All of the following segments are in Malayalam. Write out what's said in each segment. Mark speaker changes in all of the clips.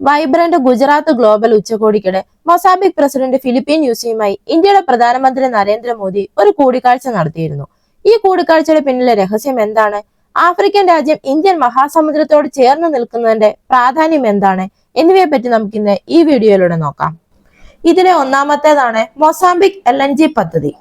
Speaker 1: വൈബ്രന്റ് ഗുജറാത്ത് ഗ്ലോബൽ ഉച്ചകോടിക്കിടെ മൊസാബിക് പ്രസിഡന്റ് ഫിലിപ്പീൻ യൂസിയുമായി ഇന്ത്യയുടെ പ്രധാനമന്ത്രി നരേന്ദ്രമോദി ഒരു കൂടിക്കാഴ്ച നടത്തിയിരുന്നു. ഈ കൂടിക്കാഴ്ചയുടെ പിന്നിലെ രഹസ്യം എന്താണ്? ആഫ്രിക്കൻ രാജ്യം ഇന്ത്യൻ മഹാസമുദ്രത്തോട് ചേർന്ന് നിൽക്കുന്നതിന്റെ പ്രാധാന്യം എന്താണ്? എന്നിവയെ പറ്റി നമുക്ക് ഇന്ന് ഈ വീഡിയോയിലൂടെ നോക്കാം. ഇതിലെ ഒന്നാമത്തേതാണ് മൊസാംബിക് എൽ പദ്ധതി.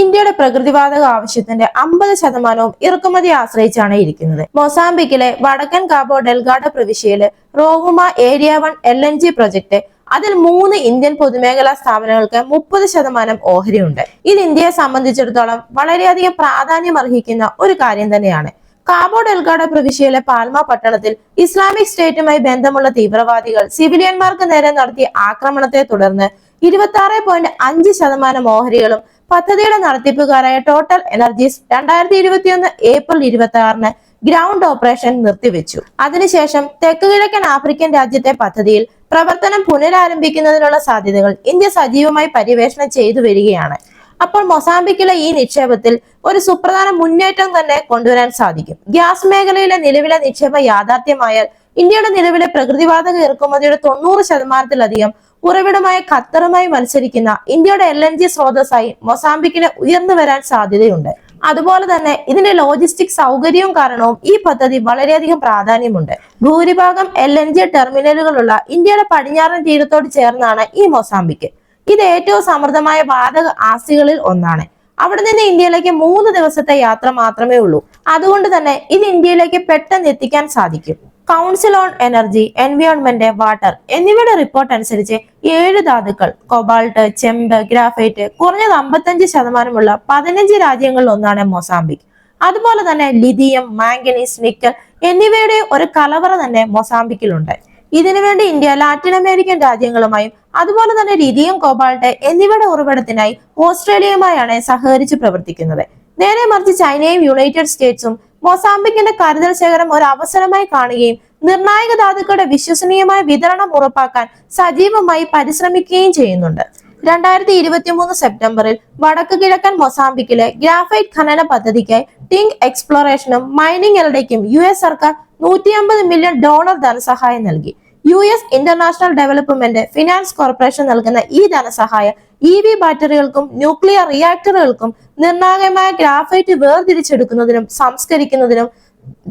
Speaker 1: ഇന്ത്യയുടെ പ്രകൃതിവാതക ആവശ്യത്തിന്റെ അമ്പത് ശതമാനവും ഇറക്കുമതി ആശ്രയിച്ചാണ് ഇരിക്കുന്നത്. മൊസാംബിക്കിലെ വടക്കൻ കാബോ ഡെൽഗാഡ പ്രവിശ്യയിലെ Rovuma area one L N G project അതിൽ മൂന്ന് ഇന്ത്യൻ പൊതുമേഖലാ സ്ഥാപനങ്ങൾക്ക് മുപ്പത് ശതമാനം ഓഹരിയുണ്ട്. ഇത് ഇന്ത്യയെ സംബന്ധിച്ചിടത്തോളം വളരെയധികം പ്രാധാന്യം അർഹിക്കുന്ന ഒരു കാര്യം തന്നെയാണ്. കാബോ ഡെൽഗാഡ പ്രവിശ്യയിലെ പാൽമ പട്ടണത്തിൽ ഇസ്ലാമിക് സ്റ്റേറ്റുമായി ബന്ധമുള്ള തീവ്രവാദികൾ സിവിലിയന്മാർക്ക് നേരെ നടത്തിയ ആക്രമണത്തെ തുടർന്ന് ഇരുപത്തി ആറ് പോയിന്റ് അഞ്ച് ശതമാനം ഓഹരികളും പദ്ധതിയുടെ നടത്തിപ്പുകാരായ ടോട്ടൽ എനർജീസ് രണ്ടായിരത്തി ഇരുപത്തിയൊന്ന് ഏപ്രിൽ ഇരുപത്തി ആറിന് ഗ്രൗണ്ട് ഓപ്പറേഷൻ നിർത്തിവെച്ചു. അതിനുശേഷം തെക്ക് കിഴക്കൻ ആഫ്രിക്കൻ രാജ്യത്തെ പദ്ധതിയിൽ പ്രവർത്തനം പുനരാരംഭിക്കുന്നതിനുള്ള സാധ്യതകൾ ഇന്ത്യ സജീവമായി പര്യവേഷണം ചെയ്തു വരികയാണ്. അപ്പോൾ മൊസാംബിക്കിലെ ഈ നിക്ഷേപത്തിൽ ഒരു സുപ്രധാന മുന്നേറ്റം തന്നെ കൊണ്ടുവരാൻ സാധിക്കും. ഗ്യാസ് മേഖലയിലെ നിലവിലെ നിക്ഷേപം യാഥാർത്ഥ്യമായാൽ ഇന്ത്യയുടെ നിലവിലെ പ്രകൃതിവാതക ഇറക്കുമതിയുടെ തൊണ്ണൂറ് ശതമാനത്തിലധികം ഉറവിടമായ ഖത്തറുമായി മത്സരിക്കുന്ന ഇന്ത്യയുടെ എൽ എൻ ജി സ്രോതസ്സായി മൊസാംബിക്കിന് ഉയർന്നു വരാൻ സാധ്യതയുണ്ട്. അതുപോലെ തന്നെ ഇതിന്റെ ലോജിസ്റ്റിക് സൗകര്യവും കാരണവും ഈ പദ്ധതി വളരെയധികം പ്രാധാന്യമുണ്ട്. ഭൂരിഭാഗം എൽ എൻ ജി ടെർമിനലുകളുള്ള ഇന്ത്യയുടെ പടിഞ്ഞാറൻ തീരത്തോട് ചേർന്നാണ് ഈ മൊസാംബിക്ക്. ഇത് ഏറ്റവും സമൃദ്ധമായ വാതക ആസ്തികളിൽ ഒന്നാണ്. അവിടെ നിന്ന് ഇന്ത്യയിലേക്ക് മൂന്ന് ദിവസത്തെ യാത്ര മാത്രമേ ഉള്ളൂ. അതുകൊണ്ട് തന്നെ ഇത് ഇന്ത്യയിലേക്ക് പെട്ടെന്ന് എത്തിക്കാൻ സാധിക്കും. Council on energy environment water എന്നിവയുടെ റിപ്പോർട്ട് അനുസരിച്ച് ഏഴ് ധാതുക്കൾ കൊബാൾട്ട് ചെമ്പ് ഗ്രാഫൈറ്റ് കുറഞ്ഞത് അമ്പത്തഞ്ച് ശതമാനമുള്ള പതിനഞ്ച് രാജ്യങ്ങളിൽ ഒന്നാണ് മൊസാംബിക്. അതുപോലെ തന്നെ ലിഥിയം മാംഗനീസ് നിക്കൽ എന്നിവയുടെ ഒരു കലവറ തന്നെ മൊസാംബിക്കിലുണ്ട്. ഇതിനുവേണ്ടി ഇന്ത്യ ലാറ്റിൻ അമേരിക്കൻ രാജ്യങ്ങളുമായും അതുപോലെ തന്നെ ലിഥിയം കോബാൾട്ട് എന്നിവയുടെ ഉറവിടത്തിനായി ഓസ്ട്രേലിയയുമായാണ് സഹകരിച്ച് പ്രവർത്തിക്കുന്നത്. നേരെ മറിച്ച് ചൈനയും യുണൈറ്റഡ് സ്റ്റേറ്റ്സും മൊസാംബിക്കിന്റെ കരുതൽ ശേഖരം ഒരു അവസരമായി കാണുകയും നിർണായക ധാതുക്കളുടെ വിശ്വസനീയമായ വിതരണം ഉറപ്പാക്കാൻ സജീവമായി പരിശ്രമിക്കുകയും ചെയ്യുന്നുണ്ട്. രണ്ടായിരത്തി ഇരുപത്തി മൂന്ന് സെപ്റ്റംബറിൽ വടക്ക് കിഴക്കൻ മൊസാംബിക്കിലെ ഗ്രാഫൈറ്റ് ഖനന പദ്ധതിക്കായി ടിങ് എക്സ്പ്ലോറേഷനും മൈനിങ് എൽഡയ്ക്കും യു എസ് സർക്കാർ നൂറ്റി അമ്പത് മില്യൺ ഡോളർ ധനസഹായം നൽകി. U S international development finance corporation നൽകുന്ന ഈ ധനസഹായം ഇ വി ബാറ്ററികൾക്കും ന്യൂക്ലിയർ റിയാക്ടറുകൾക്കും നിർണായകമായ ഗ്രാഫൈറ്റ് വേർതിരിച്ചെടുക്കുന്നതിനും സംസ്കരിക്കുന്നതിനും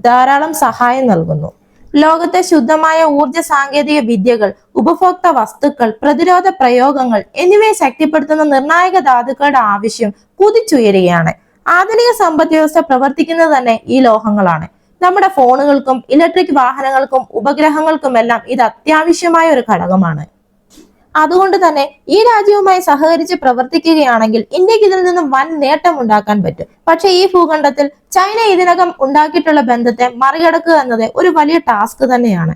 Speaker 1: ധാരാളം സഹായം നൽകുന്നു. ലോകത്തെ ശുദ്ധമായ ഊർജ സാങ്കേതിക വിദ്യകൾ ഉപഭോക്ത വസ്തുക്കൾ പ്രതിരോധ പ്രയോഗങ്ങൾ എന്നിവയെ ശക്തിപ്പെടുത്തുന്ന നിർണായക ധാതുക്കളുടെ ആവശ്യം കുതിച്ചുയരുകയാണ്. ആധുനിക സമ്പദ് വ്യവസ്ഥ പ്രവർത്തിക്കുന്നത് തന്നെ ഈ ലോഹങ്ങളാണ്. നമ്മുടെ ഫോണുകൾക്കും ഇലക്ട്രിക് വാഹനങ്ങൾക്കും ഉപഗ്രഹങ്ങൾക്കുമെല്ലാം ഇത് അത്യാവശ്യമായ ഒരു ഘടകമാണ്. അതുകൊണ്ട് തന്നെ ഈ രാജ്യവുമായി സഹകരിച്ച് പ്രവർത്തിക്കുകയാണെങ്കിൽ ഇന്ത്യയ്ക്ക് ഇതിൽ നിന്നും വൻ നേട്ടം ഉണ്ടാക്കാൻ പറ്റും. പക്ഷേ ഈ ഭൂഖണ്ഡത്തിൽ ചൈന ഇതിനകം ഉണ്ടാക്കിയിട്ടുള്ള ബന്ധത്തെ മറികടക്കുക എന്നത് ഒരു വലിയ ടാസ്ക് തന്നെയാണ്.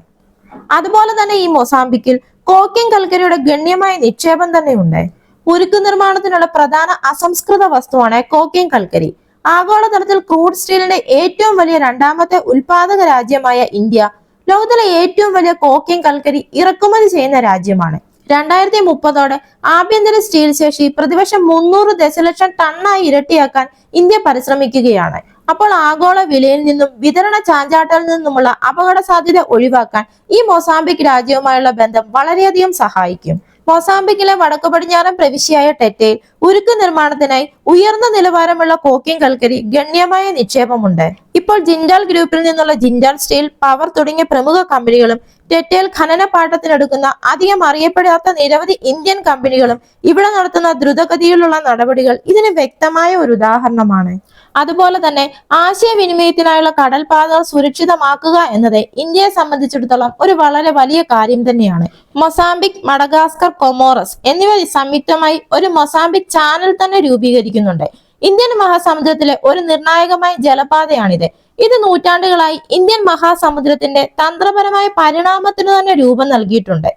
Speaker 1: അതുപോലെ തന്നെ ഈ മൊസാംബിക്കിൽ കോക്കിംഗ് കൽക്കരിയുടെ ഗണ്യമായ നിക്ഷേപം തന്നെ ഉണ്ട്. ഉരുക്ക് നിർമ്മാണത്തിനുള്ള പ്രധാന അസംസ്കൃത വസ്തുവാണ് കോക്കിൻ കൽക്കരി. ആഗോളതലത്തിൽ ക്രൂഡ് സ്റ്റീലിന്റെ ഏറ്റവും വലിയ രണ്ടാമത്തെ ഉൽപാദക രാജ്യമായ ഇന്ത്യ ലോകത്തിലെ ഏറ്റവും വലിയ കോക്കിംഗ് കൽക്കരി ഇറക്കുമതി ചെയ്യുന്ന രാജ്യമാണ്. രണ്ടായിരത്തി മുപ്പതോടെ ആഭ്യന്തര സ്റ്റീൽ ശേഷി പ്രതിവർഷം മുന്നൂറ് ദശലക്ഷം ടണ്ണായി ഇരട്ടിയാക്കാൻ ഇന്ത്യ പരിശ്രമിക്കുകയാണ്. അപ്പോൾ ആഗോള വിലയിൽ നിന്നും വിതരണ ചാഞ്ചാട്ടിൽ നിന്നുമുള്ള അപകട സാധ്യത ഒഴിവാക്കാൻ ഈ മൊസാംബിക് രാജ്യവുമായുള്ള ബന്ധം വളരെയധികം സഹായിക്കും. മൊസാംബിക്കിലെ വടക്കു പടിഞ്ഞാറൻ പ്രവിശ്യയായ ടെറ്റയിൽ ഉരുക്ക് നിർമ്മാണത്തിനായി ഉയർന്ന നിലവാരമുള്ള കോക്കിംഗ് കൽക്കരി ഗണ്യമായ നിക്ഷേപമുണ്ട്. ഇപ്പോൾ ജിൻഡാൽ ഗ്രൂപ്പിൽ നിന്നുള്ള ജിൻഡാൽ സ്റ്റീൽ പവർ തുടങ്ങിയ പ്രമുഖ കമ്പനികളും ടെറ്റയിൽ ഖനന പാട്ടത്തിനെടുക്കുന്ന അധികം അറിയപ്പെടാത്ത നിരവധി ഇന്ത്യൻ കമ്പനികളും ഇവിടെ നടത്തുന്ന ദ്രുതഗതിയിലുള്ള നടപടികൾ ഇതിന് വ്യക്തമായ ഒരു ഉദാഹരണമാണ്. അതുപോലെ തന്നെ ആശയവിനിമയത്തിനായുള്ള കടൽപാതകൾ സുരക്ഷിതമാക്കുക എന്നത് ഇന്ത്യയെ സംബന്ധിച്ചിടത്തോളം ഒരു വളരെ വലിയ കാര്യം തന്നെയാണ്. മൊസാംബിക് മഡഗാസ്കർ കൊമോറസ് എന്നിവ സംയുക്തമായി ഒരു മൊസാംബിക് ചാനൽ തന്നെ രൂപീകരിക്കുന്നുണ്ട്. ഇന്ത്യൻ മഹാസമുദ്രത്തിലെ ഒരു നിർണായകമായ ജലപാതയാണിത്. ഇത് നൂറ്റാണ്ടുകളായി ഇന്ത്യൻ മഹാസമുദ്രത്തിന്റെ തന്ത്രപരമായ പരിണാമത്തിന് തന്നെ രൂപം നൽകിയിട്ടുണ്ട്.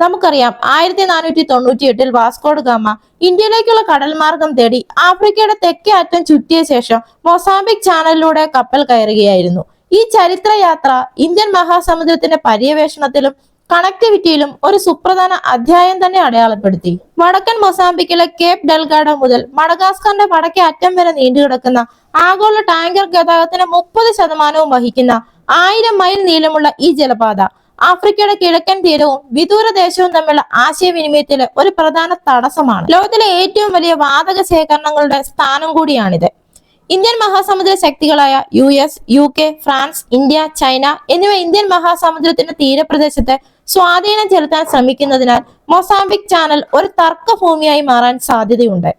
Speaker 1: നമുക്കറിയാം ആയിരത്തി നാനൂറ്റി തൊണ്ണൂറ്റി എട്ടിൽ വാസ്കോഡ് ഗാമ ഇന്ത്യയിലേക്കുള്ള കടൽ മാർഗം തേടി ആഫ്രിക്കയുടെ തെക്കേ അറ്റം ചുറ്റിയ ശേഷം മൊസാംബിക് ചാനലിലൂടെ കപ്പൽ കയറുകയായിരുന്നു. ഈ ചരിത്രയാത്ര ഇന്ത്യൻ മഹാസമുദ്രത്തിന്റെ പര്യവേഷണത്തിലും കണക്ടിവിറ്റിയിലും ഒരു സുപ്രധാന അധ്യായം തന്നെ അടയാളപ്പെടുത്തി. വടക്കൻ മൊസാമ്പിക്കിലെ കേപ്പ് ഡൽഗാഡോ മുതൽ മഡഗാസ്കറിന്റെ വടക്കേ അറ്റം വരെ നീണ്ടു കിടക്കുന്ന ആഗോള ടാങ്കർ ഗതാഗതത്തിന് മുപ്പത് ശതമാനവും വഹിക്കുന്ന ആയിരം മൈൽ നീളമുള്ള ഈ ജലപാത ആഫ്രിക്കയുടെ കിഴക്കൻ തീരവും വിദൂര ദേശവും തമ്മിലുള്ള ആശയവിനിമയത്തിലെ ഒരു പ്രധാന തടസ്സമാണ്. ലോകത്തിലെ ഏറ്റവും വലിയ വാതക ശേഖരണങ്ങളുടെ സ്ഥാനം കൂടിയാണിത്. ഇന്ത്യൻ മഹാസമുദ്ര ശക്തികളായ U S U K France India China എന്നിവ ഇന്ത്യൻ മഹാസമുദ്രത്തിന്റെ തീരപ്രദേശത്ത് സ്വാധീനം ചെലുത്താൻ ശ്രമിക്കുന്നതിനാൽ മൊസാംബിക് ചാനൽ ഒരു തർക്കഭൂമിയായി മാറാൻ സാധ്യതയുണ്ട്.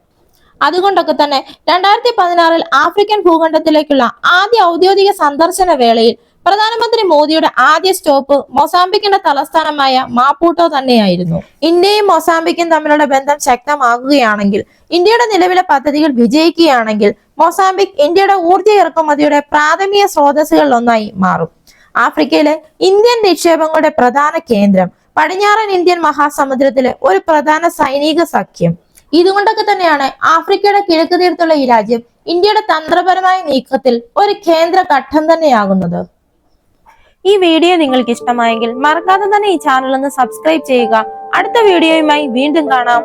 Speaker 1: അതുകൊണ്ടൊക്കെ തന്നെ രണ്ടായിരത്തി പതിനാറിൽ ആഫ്രിക്കൻ ഭൂഖണ്ഡത്തിലേക്കുള്ള ആദ്യ ഔദ്യോഗിക സന്ദർശന വേളയിൽ പ്രധാനമന്ത്രി മോദിയുടെ ആദ്യ സ്റ്റോപ്പ് മൊസാംബിക്കിന്റെ തലസ്ഥാനമായ മാപ്പൂട്ടോ തന്നെയായിരുന്നു. ഇന്ത്യയും മൊസാംബിക്കും തമ്മിലുള്ള ബന്ധം ശക്തമാകുകയാണെങ്കിൽ ഇന്ത്യയുടെ നിലവിലെ പദ്ധതികൾ വിജയിക്കുകയാണെങ്കിൽ മൊസാംബിക് ഇന്ത്യയുടെ ഊർജ ഇറക്കുമതിയുടെ പ്രാഥമിക സ്രോതസ്സുകളിൽ ഒന്നായി മാറും. ആഫ്രിക്കയിലെ ഇന്ത്യൻ നിക്ഷേപങ്ങളുടെ പ്രധാന കേന്ദ്രം പടിഞ്ഞാറൻ ഇന്ത്യൻ മഹാസമുദ്രത്തിലെ ഒരു പ്രധാന സൈനിക സഖ്യം. ഇതുകൊണ്ടൊക്കെ തന്നെയാണ് ആഫ്രിക്കയുടെ കിഴക്ക് തീരത്തുള്ള ഈ രാജ്യം ഇന്ത്യയുടെ തന്ത്രപരമായ നീക്കത്തിൽ ഒരു കേന്ദ്ര ഘട്ടം തന്നെയാകുന്നത്. ഈ വീഡിയോ നിങ്ങൾക്ക് ഇഷ്ടമായെങ്കിൽ മറക്കാതെ തന്നെ ഈ ചാനൽ ഒന്ന് സബ്സ്ക്രൈബ് ചെയ്യുക. അടുത്ത വീഡിയോയുമായി വീണ്ടും കാണാം.